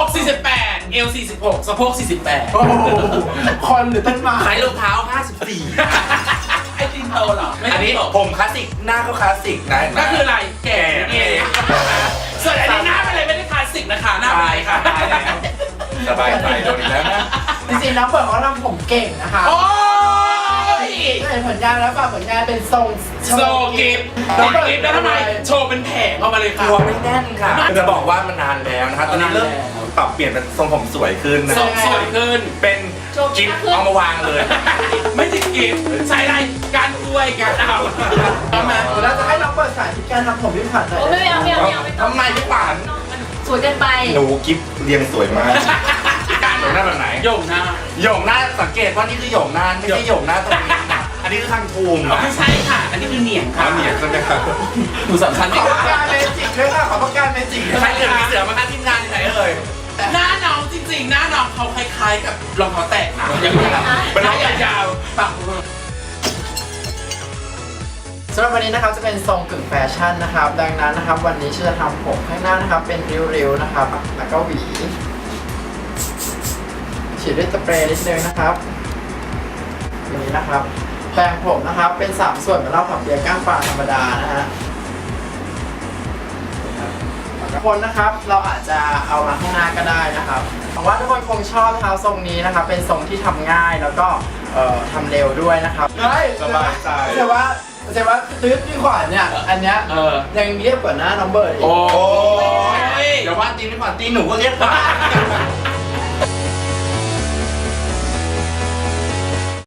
อก48 เอว46 สะโพก48โอ้โหคนหรือต้นไม้ขายรองเท้า 54 ไอ้จินโตเหรอ ไม่อันนี้ตกผมคลาสสิก หน้าก็คลาสสิกนะเห็นไหมก็คืออะไร แก่นี่เองส่วนอันนี้หน้าเป็นอะไรไม่ได้คลาสสิกนะคะ หน้าเป็นอะไรคะสบายใจโดนอีกแล้วนะ จริงๆน้องเปิดเขาทำผมเก่งนะคะโอ้ย เห็นผลงานแล้วป่ะผลงานเป็นทรงโซกิฟต์ติดกิฟต์แล้วทำไมโชว์เป็นแผงออกมาเลยค่ะตัวไม่แน่นค่ะจะบอกว่ามันนานแล้วนะคะตอนนี้เริ่มปรับเปลี่ยนเป็นทรงผมสวยขึ้นนะทรงสวยขึ้นเป็นกิฟต์เอามาวางเลย ไม่ใช่กิฟต์ใช้อะไรการกล้วยการเอาเอามาเดี๋ยวเราจะให้น้องเปิดสาธิตการทำผมพี่ผัดหน่อยไม่เอาไม่เอาไม่เอาไม่ต้องทำไมพี่ปานสวยเกินไปหนูกิฟต์เรียงสวยมากการหนูหน้าแบบไหนโยงหน้าโยงหน้าสังเกตว่านี่คือโยงหน้าไม่ใช่โยงหน้าตรงนี้ นะอันนี้คือข้างทูมไม่ใช่ค่ะ อันนี้คือเหนียงขาค่ะเหนียงใช่ไหมครับหนูสำคัญขไม่อได้ปากกาเมจิกด้วยค่ะขอปากกาเมจิกด้วยใครเหลือมีเสือมาคะทีมงานที่ไหนเอ่ยหน้าน้องจริงๆ หน้าน้องเขาคล้ายๆกับรองเท้าแตะนะอย่างนี้เป็นน้องยาวๆปากสำหรับวันนี้นะครับจะเป็นทรงกึ่งแฟชั่นนะครับ ดังนั้นนะครับ วันนี้ฉันจะทำผมข้างหน้านะครับ เป็นริ้วๆนะครับ แล้วก็หวีฉีดด้วยสเปรย์นิดนึงนะครับอย่างนี้นะครับ แปรงผมนะครับ เป็นสามส่วนเหมือนเราผับเบียร์ก้างปลาธรรมดานะฮะทุกคนนะครับเราอาจจะเอามาข้างหน้าก็ได้นะครับหวังว่าทุกคนคงชอบนะครับทรงนี้นะครับ เป็นทรงที่ทำง่ายแล้วก็เอ่อทำเร็วด้วยนะครับเฮ้ยสบายใจแต่ว่าแต่ว่าตื้อพี่ขวัญเนี่ยอันเนี้ยเออยังเรียบกว่าหน้าน้องเบิร์ดอีกโอ้โอ้ยยเดี๋ยวว่าตีนไม่ผ่านตีนหนูก็เรียกว่า